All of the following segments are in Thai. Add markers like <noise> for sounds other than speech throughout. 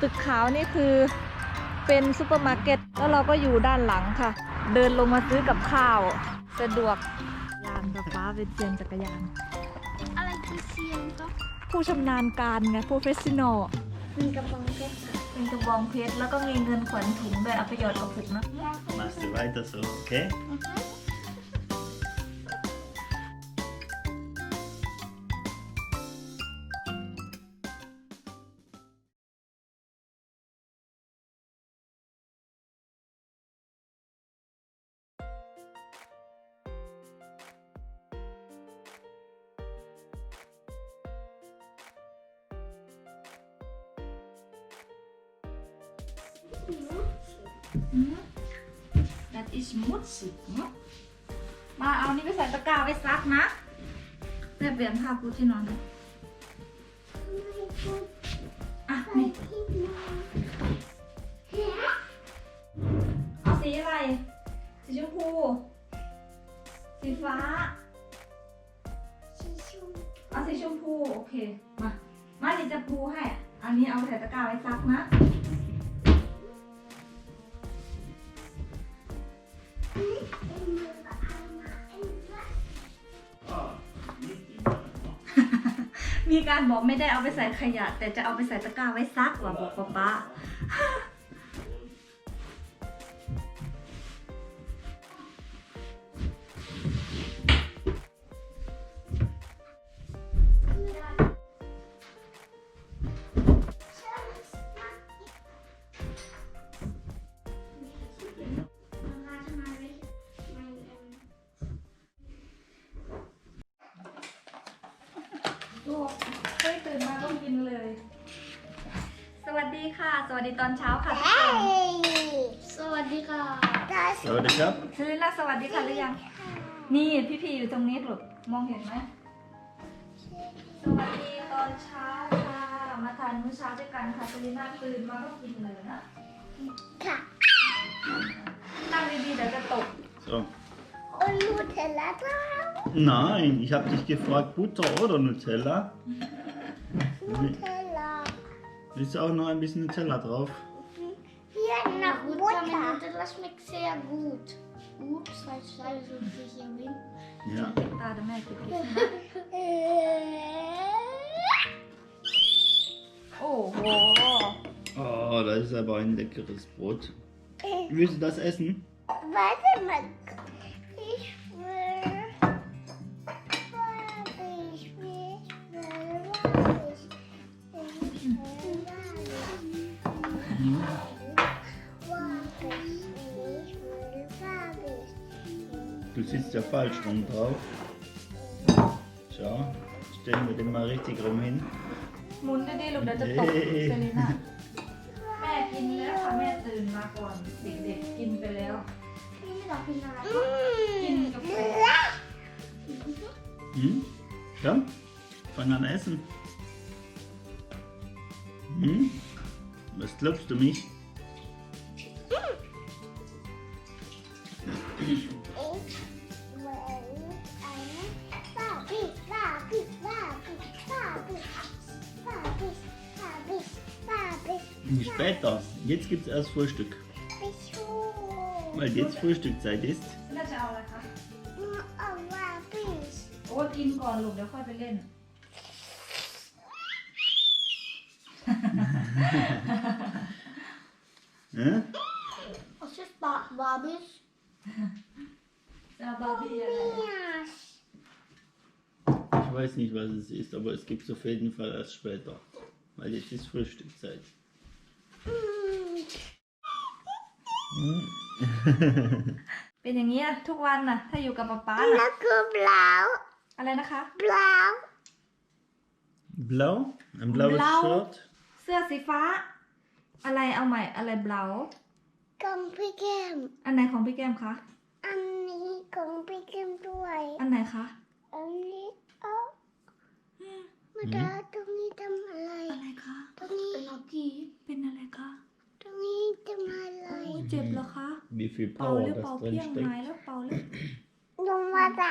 ตึกขาวนี่คือเป็นซูเปอร์มาร์เก็ตแล้วเราก็อยู่ด้านหลังค่ะ เดินลงมาซื้อกับข้าว สะดวกยานกับฟ้าเป็นเซียนจักรยาน อะไรคือเซียนก็ผู้ชำนาญการไง professional มีกระป๋องเพชรค่ะเป็นกระบองเพชรแล้วก็มีเงินขวัญถุงด้วยเอาไปหยอดกระปุกนะ Machst du weiter so, okay? ดั ดอิชมุดสิมาเอานี่ไปใส่ตะกร้าไว้ซักนะแม่เปลี่ยนผ้าปูที่นอนนะอะนี่เอาสีอะไร สีชมพู สีฟ้าเอาสีชมพู โอเค มา มาดิจะปูให้ อันนี้เอาไปใส่ตะกร้าไว้ซักนะ มีการบอกไม่ได้เอาไปใส่ขยะ แต่จะเอาไปใส่ตะกร้าไว้ซักว่ะบอกป๊าป๊า ดีตอนเช้าค่ะทุกคนสวัสดีค่ะ So, das ab. เซรีน่าสวัสดีค่ะหรือยัง นี่พี่พีอยู่ตรงนี้ลูกมองเห็นไหมสวัสดีตอนเช้าค่ะ มาทานมื้อเช้าด้วยกันค่ะเซรีน่าตื่นมาก็กินเลยนะ ค่ะนั่งดีๆเดี๋ยวจะตก So. โอ้ลูเทลล่าจ้า Nein, ich habe dich gefragt, Butter oder Nutella? ลู เทลล่า Willst du auch noch ein bisschen Nutella drauf? Hier noch Butter mit Butter. Nutella schmeckt sehr gut. Ups, falsch schreibe so sich hier hin. Ja. ตาเดี๋ยวแม่จะกินนะโอ้โห Oh, das ist aber ein leckeres Brot. Willst du das essen? Warte mal. sitzt ja falsch rum drauf. Schau, stellen wir den mal richtig rum hin. หมุนดีๆลูกเดี๋ยวจะตก เอ๊ะ เซรีน่าแม่กินแล้วค่ะแม่ตื่นมาก่อน เด็กๆกินไปแล้ว พี่ไม่ต้องกินอะไร กินกาแฟ Hm? Komm, fang an essen. Hm? Was glaubst du mich? Später. Jetzt gibt's erst Frühstück. Barbie. Weil jetzt Frühstückzeit ist. น่าจะเอาอะไรคะ เอาว่าพี่ โอ้กินก่อนลูกเดี๋ยวค่อยไปเล่น <laughs> Hä? Was ist Ba- Barbies? จะเอาบาร์บี้อะไร Ich weiß nicht, was es ist, aber es gibt's auf jeden Fall erst später. Weil jetzt ist Frühstückzeit. Hm? เป็นอย่างเงี้ยทุกวันน่ะ ถ้าอยู่กับป๊าป๊าแล้น่ะวคือเปล่าอะไรนะคะเปล่า Blau? Ein blaues Blau. Shirt? เสื้อสีฟ้า อะไรเอาใหม่อะไรเบลาของพี่แก้มอันไหนของพี่แก้มคะอันนี้ของพี่แก้มด้วยอันไหนคะอันนี้เอา มาดาตรงนี้ทำอะไร อะไรคะ ตรงนี้ Energie. เป็นอะไรคะ ตรงนี้ทำอะไรโอ้ยเจ็บเหรอคะ Wie viel เป่า Power เร็ว das เป่า drin เพียงหาย steckt. แล้วเป่าเร็วลงมาได้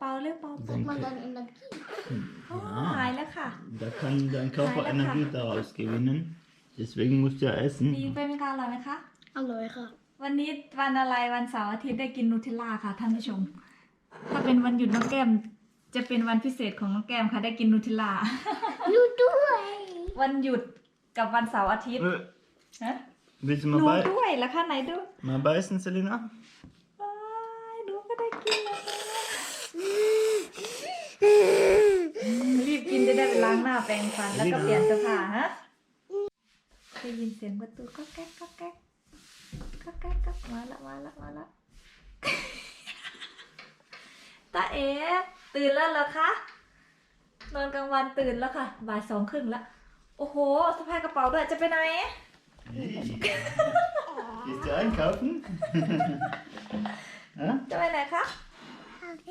เป่าเร็วเป่าเป่า Hat man dann Energie? โอ้หายแล้วค่ะ Da kann dein Körper Teile Energie daraus gewinnen. Deswegen musst du ja ดี essen. ไปอเมริกาอร่อยไหมคะ อร่อยค่ะ วันนี้วันอะไรวันเสาร์อาทิตย์ได้กินนูเทลล่าค่ะท่านผู้ชม ถ้าเป็นวันหยุดน้องแก้ม จะเป็นวันพิเศษของน้องแก้มค่ะ ได้กินนูเทลล่าหนูด้วยวันหยุดกับวันเสาร์อาทิตย์ Äh, ฮะ Willst du หนู mal, bei ด้วยแล้วค่ะไหนดู mal beißen, Selina? ว้ายหนูก็ได้กินแล้วรีบกินจะได้ไปล้างหน้าแปรงฟันแล้วก็เปลี่ยนเสื้อผ้าฮะได้ยินเสียงประตูก็แก๊กก็แก๊กก็แก๊กก็มาละมาละมาละตาเอ๋ ตื่นแล้วเหรอคะนอนกลางวันตื่นแล้วค่ะบ่ายสองครึ่งแล้วโอ้โหสะพายกระเป๋าด้วยจะไปไหน Hey. Gehst du einkaufen? Hä? จะไปไหนคะเอาไป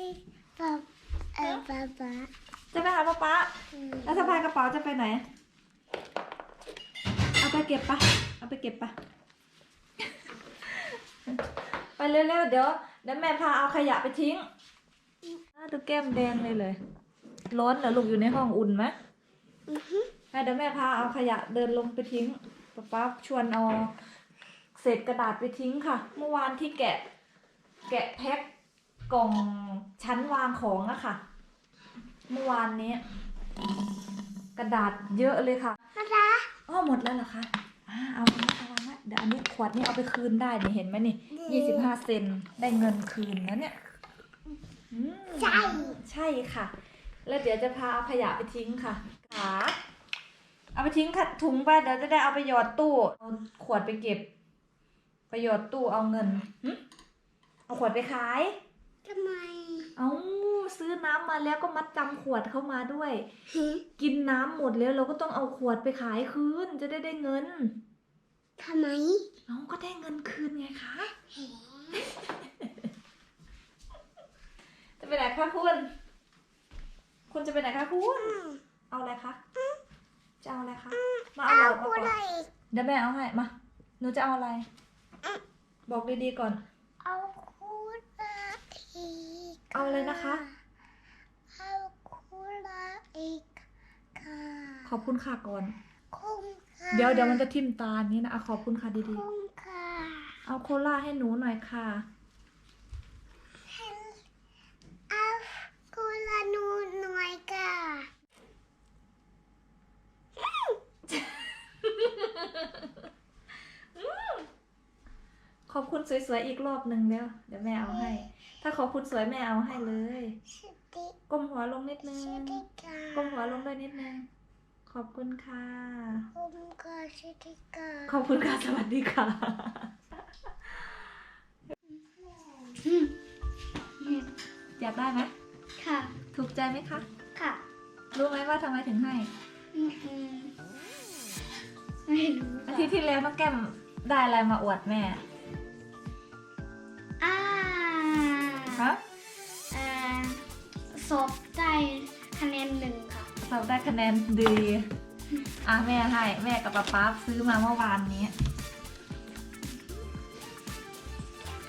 ป๊าเออป๊าป๊าจะไปหาป๊าป๊าแล้วสะพายกระเป๋าจะไปไหน เอาไปเก็บปะเอาไปเก็บปะ ไปเร็วๆ เดี๋ยวเดี๋ยวแม่พาเอาขยะไปทิ้งอ้าว ดูแก้มแดงเลยเลย ร้อนเหรอลูกอยู่ในห้องอุ่นไหมไปเดี๋ยวแม่พาเอาขยะเดินลงไปทิ้งป๊าป๊าชวนเอาเศษกระดาษไปทิ้งค่ะ เมื่อวานที่แกะ แกะแพ็คกล่องชั้นวางของอะค่ะ เมื่อวานนี้ กระดาษเยอะเลยค่ะอะไรอ้อหมดแล้วเหรอคะอ่าเอาไปเอาวางไว้เดี๋ยวอันนี้ขวดนี้เอาไปคืนได้เนี่ยเห็นไหมนี่ยี่สิบห้าเซนได้เงินคืนแล้วเนี่ยอืม ใช่ ใช่ค่ะ แล้วเดี๋ยวจะพาเอาขยะไปทิ้งค่ะขาเอาไปทิ้งค่ะถุงไปเดี๋ยวจะได้เอาไปหยอดตู้เอาขวดไปเก็บ ไปหยอดตู้เอาเงินหึเอาขวดไปขาย ทำไมเอาซื้อน้ำมาแล้วก็มัดจำขวดเข้ามาด้วยฮะกินน้ำหมดแล้วเราก็ต้องเอาขวดไปขายคืนจะได้ได้เงิน ทำไมเอาก็ได้เงินคืนไงคะ จะไปไหนคะคุณ คุณจะไปไหนคะคุณ เอาอะไรคะ จะเอาอะไรคะ มาเอา เอา หลอดมา คุ ก่ ณ อน อะไร เดี๋ยวแม่เอาให้ มา หนูจะเอาอะไร บอกดีๆก่อน เอาคุณอีกเอาอะไรนะคะ เอาคุณอีกค่ะ ขอบคุณค่ะก่อน คุ้มค่ะเดี๋ยวเดี๋ยวมันจะทิ่มตานี้นะเอาขอบคุณค่ะดีคุ้มค่ะ ๆ เอาโคลาให้หนูหน่อยค่ะ เอาคุณละนูหน่อยค่ะ ขอบ คุณสวยๆอีกรอบหนึ่งเดี๋ยวเดี๋ยวแม่เอาให้ ถ้าขอบคุณสวยแม่เอาให้เลยสติก้มหัวลงนิดนึสงติค่ะก้มหัวลงด้วยนิดนึง ขอบคุณค่ะคุ้มค่ะสติค่ะ ขอบคุณค่ะสวัสดีค่ะอยากได้ไหมค่ะ ถูกใจไหมคะ ค่ะ รู้ไหมว่าทำไมถึงให้อืมอืมไม่รู้อาทิตย์ที่แล้วน้องแก้มได้อะไรมาอวดแม่ สอบได้คะแนนหนึ่งค่ะเราได้คะแนนดี อะแม่ให้แม่กับป๊าป๊าซื้อมาเมื่อวานนี้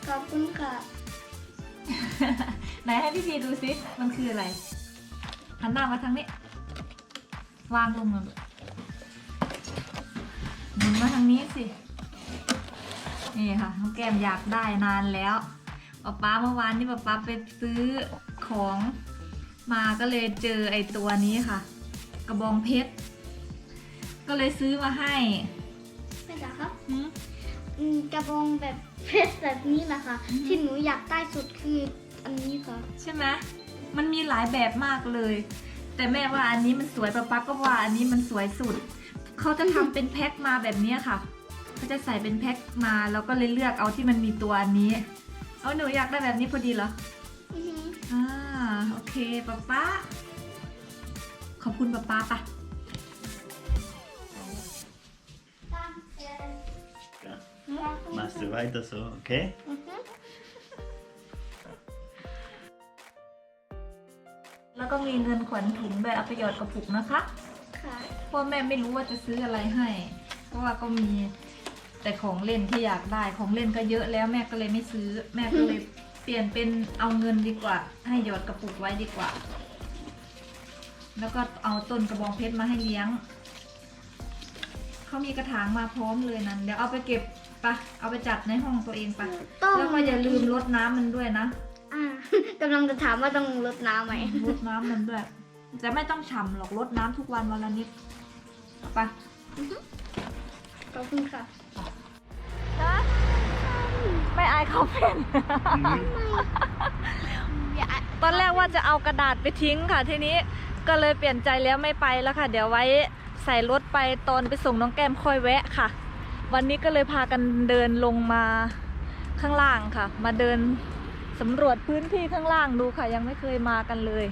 ขอบคุณค่ะไหนให้พี่พีดูซิ มันคืออะไร หันหน้ามาทางนี้ วางลงมาลูกหมุนมาทางนี้สิ นี่ค่ะน้องแก้มอยากได้นานแล้วป๊าป๊าเมื่อวานนี่ป๊าป๊าไปซื้อของ มาก็เลยเจอไอตัวนี้ค่ะ กระบองเพชร ก็เลยซื้อมาให้ไม่จ้ะครับหืมอืมกระบองแบบเพชรแบบนี้นะคะอืมที่หนูอยากได้สุดคืออันนี้ค่ะ ใช่ไหมมันมีหลายแบบมากเลย แต่แม่ว่าอันนี้มันสวยป๊าป๊าก็ว่าอันนี้มันสวยสุด เขาจะทำเป็นแพ็คมาแบบเนี้ยค่ะเขาจะใส่เป็นแพ็คมาแล้วก็เลยเลือกเอาที่มันมีตัวอันนี้ เอาหนูอยากได้แบบนี้พอดีเหรอ อือหืออ่า โอเคป๊าป๊าขอบคุณป๊าป๊าปะ Ja. Machst du weiter so, okay? อือหือแล้วก็มีเงินขวัญถุงแบบเอาไปหยอดกระปุกนะคะค่ะเพราะแม่ไม่รู้ว่าจะซื้ออะไรให้ เพราะว่าก็มีแต่ของเล่นที่อยากได้ของเล่นก็เยอะแล้วแม่ก็เลยไม่ซื้อ แม่ก็เลย เปลี่ยนเป็นเอาเงินดีกว่า ให้หยอดกระปุกไว้ดีกว่า แล้วก็เอาต้นกระบองเพชรมาให้เลี้ยงเเขามีกระถางมาพร้อมเลยนั่นเดี๋ยวเอาไปเก็บไปะเอาไปจัดในห้องตัวเองไปะต้อง แล้วก็อย่าลืมรดน้ำมันด้วยนะอ่ากำลังจะถามว่าต้องรดน้ำไหมรดน้ำมันด้วยแต่ไม่ต้องฉ่ำหรอกรดน้ำทุกวันวันละนิดไปะ ขอบคุณค่ะไม่อาย เขาเป็นตอนแรกว่าจะเอากระดาษไปทิ้งค่ะทีนี้ก็เลยเปลี่ยนใจแล้วไม่ไปแล้วค่ะ เดี๋ยวไว้ใส่รถไปตอนไปส่งน้องแก้มค่อยแวะค่ะ วันนี้ก็เลยพากันเดินลงมาข้างล่างค่ะ มาเดินสำรวจพื้นที่ข้างล่างดูค่ะ ยังไม่เคยมากันเลย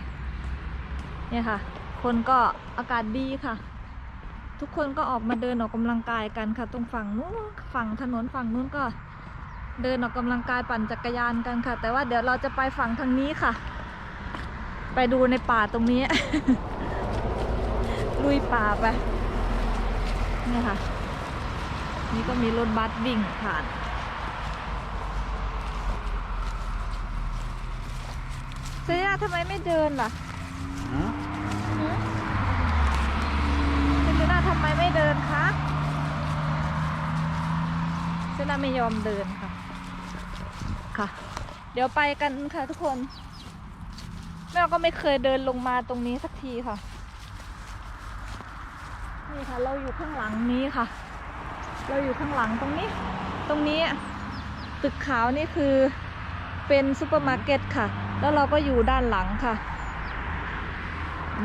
เนี่ยค่ะ คนก็อากาศดีค่ะ ทุกคนก็ออกมาเดินออกกำลังกายกันค่ะ ตรงฝั่งนู้นฝั่งถนนฝั่งนู้นก็ เดินออกกำลังกายปั่นจักรยานกันค่ะ แต่ว่าเดี๋ยวเราจะไปฝั่งทางนี้ค่ะ ไปดูในป่าตรงนี้ ลุยป่าไปนี่ค่ะ นี่ก็มีรถบัสวิ่งผ่านเซียทำไมไม่เดินล่ะ Huh? เซเลน่าทำไมไม่เดินคะเซเลน่าไม่ยอมเดินค่ะค่ะเดี๋ยวไปกันค่ะทุกคนแม่ก็ไม่เคยเดินลงมาตรงนี้สักทีค่ะ นี่ค่ะ เราอยู่ข้างหลังนี้ค่ะ เราอยู่ข้างหลังตรงนี้ ตรงนี้ตึกขาวนี่คือเป็นซูเปอร์มาร์เก็ตค่ะ แล้วเราก็อยู่ด้านหลังค่ะ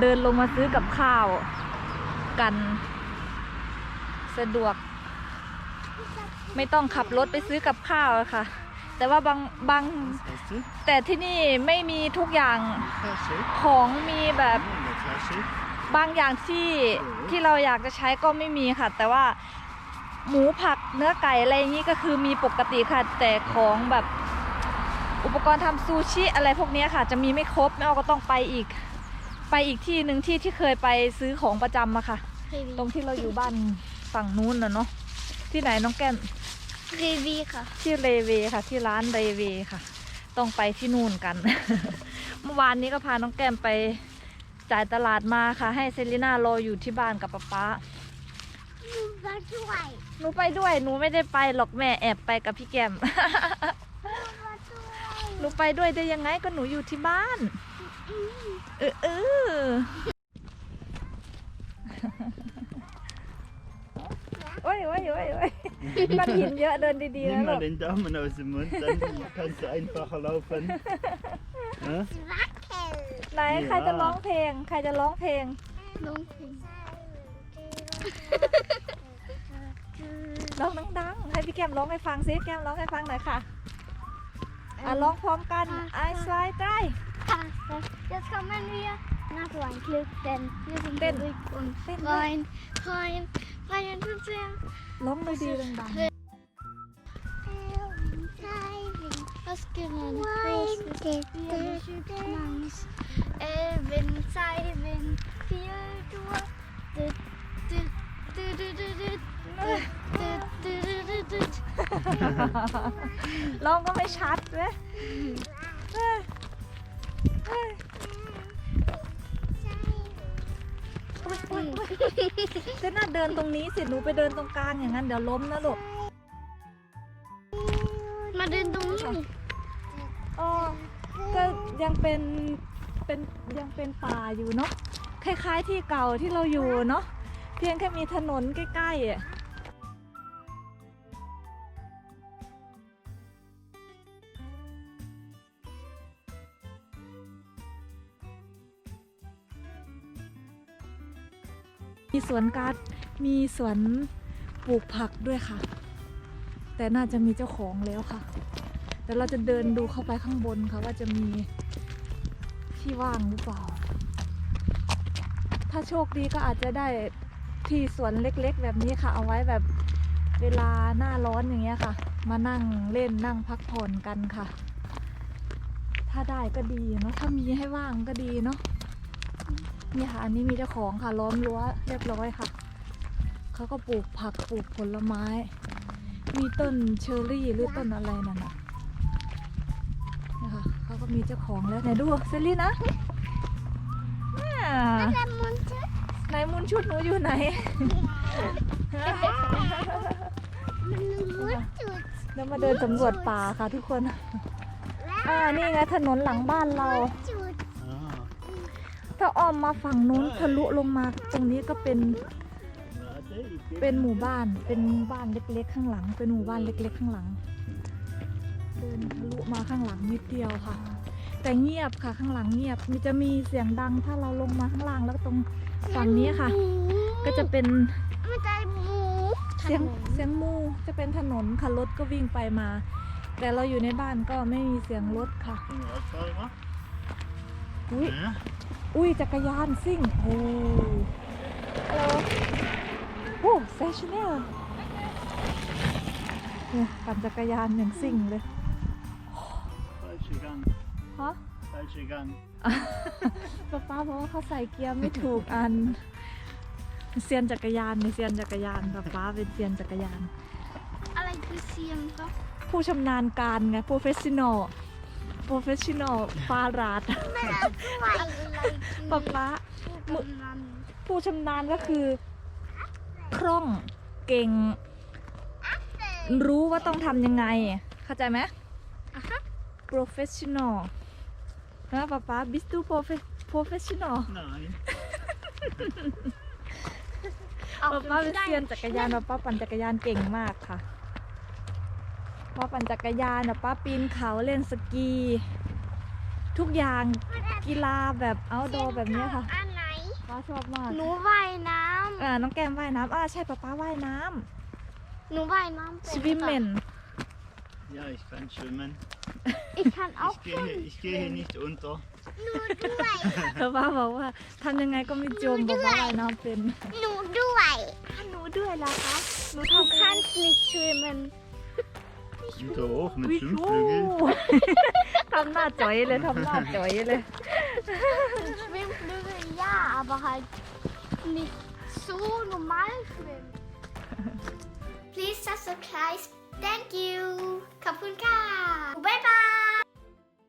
เดินลงมาซื้อกับข้าว กัน สะดวก ไม่ต้องขับรถไปซื้อกับข้าวค่ะ แต่ว่าบางบาง Was hast du? แต่ที่นี่ไม่มีทุกอย่าง Tasche? ของมีแบบ In der Tasche? บางอย่างที่ที่เราอยากจะใช้ก็ไม่มีค่ะ แต่ว่าหมูผักเนื้อไก่อะไรอย่างนี้ก็คือมีปกติค่ะ แต่ของแบบอุปกรณ์ทำซูชิอะไรพวกเนี้ยค่ะ จะมีไม่ครบแม่เอาก็ต้องไปอีก ไปอีกที่หนึ่งที่ที่เคยไปซื้อของประจำมาค่ะ ตรงที่เราอยู่บ้านฝั่งนู้นนะเนาะที่ไหนน้องแก้ม รีวีค่ะ ที่เรเวค่ะ ที่ร้านเรเวค่ะ ต้องไปที่นู่นกัน เมื่อวานนี้ก็พาน้องแก้มไปจ่ายตลาดมาค่ะ ให้เซรีน่ารออยู่ที่บ้านกับป๊าป๊ามาช่วยหนูไปด้วยหนูไม่ได้ไปหรอกแม่แอบไปกับพี่แก้มมาช่วยหนูไปด้วยได้ยังไงก็หนูอยู่ที่บ้าน เออเออ โอ้ยโอ้ยโอ้ยโอ้ยก้อนหินเยอะเดินดีๆ Nimm นะลู mal ก den Daumen aus dem Mund, dann kannst du einfacher laufen. Hä? รักเธอไหนใครจะร้องเพลง ใครจะร้องเพลงลงเพลงร้องดังๆ ให้พี่แก้มร้องให้ฟังซิแก้มร้องให้ฟังหน่อยค่ะ อะร้องพร้อมกันไอซ์ไลท์ได้ Jetzt kommen wir nach Weinklick, denn wir sind Den- ruhig und den- ไปยันเพื่อนร้องดีๆดังๆ Was gewinnen? Was gewinnen? Elvin, Zeiwin, viel Tour. ร้องก็ไม่ชัดเว้ย เอ้ยเอ้ยโอ๊ยโอ๊ยโอ๊ยเจน่าเดินตรงนี้สิหนูไปเดินตรงกลางอย่างนั้นเดี๋ยวล้มนะลูกมาเดินตรงนี้อ๋อก็ยังเป็นเป็นยังเป็นป่าอยู่เนาะคล้าย ๆ ที่เก่าที่เราอยู่เนาะเพียงแค่มีถนนใกล้ๆอะ มีสวนการ์ดมีสวนปลูกผักด้วยค่ะ แต่น่าจะมีเจ้าของแล้วค่ะเดี๋ยวเราจะเดินดูเข้าไปข้างบนค่ะ ว่าจะมีที่ว่างหรือเปล่า ถ้าโชคดีก็อาจจะได้ที่สวนเล็กๆ แบบนี้ค่ะ เอาไว้แบบเวลาหน้าร้อนอย่างเงี้ยค่ะ มานั่งเล่นนั่งพักผ่อนกันค่ะ ถ้าได้ก็ดีเนาะถ้ามีให้ว่างก็ดีเนาะ นี่ค่ะอันนี้มีเจ้าของค่ะล้อมรั้วเรียบร้อยค่ะเขาก็ปลูกผักปลูกผลไม้ มีต้นเชอร์รี่หรือต้นอะไรนั่นน่ะนะคะเขาก็มีเจ้าของแล้วไหนดูเซรี่นะเนี่ยแต่มุนชุดไหนมุนชุดหนูอยู่ไหนมันรู้จุดเดี๋ยวมาเดินสำรวจป่าค่ะทุกคน อ่า นี่ไงถนนหลังบ้านเราจุด Ah, ถ้าอ้อมมาฝั่งนู้นทะลุลงมาตรงนี้ก็เป็น เป็นหมู่บ้าน เป็นบ้านเล็กๆ ข้างหลัง เป็นหมู่บ้านเล็ก ๆ ข้างหลัง เดินทะลุมาข้างหลังนิดเดียวค่ะ แต่เงียบค่ะข้างหลังเงียบมีจะมีเสียงดังถ้าเราลงมาข้างล่างแล้วตรงฝั่งนี้ค่ะ ก็จะเป็นมันจะหมูเสียงเสียงมูจะเป็นถนนค่ะรถก็วิ่งไปมา แต่เราอยู่ในบ้านก็ไม่มีเสียงรถค่ะ อุ้ย Ja. อุ้ยจักรยานซิ่งโอ้ฮัลโหลโอ้แฟชั่นแนลเนี่ยปั่นจักรยานอย่างซิ่งเลย Falsche Gang. ฮะ Falsche Gang. ป๊าป้าบอกว่าเขาใส่เกียร์ไม่ถูกอันเซียนจักรยานในเซียนจักรยานป๊าป้าเป็นเซียนจักรยาน อะไรคือเสียงก็ผู้ชำนาญการไง professional professional ฟาราดอะไรคือป๊าป้าผู้กำนันผู้ชำนาญก็คือคล่องเก่ง รู้ว่าต้องทำยังไง เข้าใจไหมอะฮะ professional นะป๊าป๊า bist du profe- professional Nein. ป๊าป๊าเป็นเซียนจักรยานป๊าป๊าปั่นจักรยานเก่งมากค่ะ ป๊าปั่นจักรยานป๊าป๊าปีนเขาเล่นสกี ทุกอย่างกีฬาแบบ outdoor แบบเนี้ยค่ะอันไหนป๊าชอบมากหนูว่ายน้อ่าน้องแก้มว่ายน้ำอ่าใช่ป๊าป๊าว่ายน้ำหนูว่ายน้ำำเป็น swimmen Ja, ich kann schwimmen. Ich kann auch Ich gehe, ich gehe hier nicht unter. หนูด้วยป๊าป๊าบอกว่าทำยังไงก็ไม่จมป๊าป๊าว่ายน้ำเป็น หนูด้วย หนูด้วยล่ะคะ หนู Du ทำ kannst nicht schwimmen Wieder hoch mit วิชู Schwimmflügeln. ทำหน้าจ๋อยเลยทำหน้าจ๋อยเลย Schwimmflügel ja aber halt nicht so normal schwimmen please subscribe thank you ขอบคุ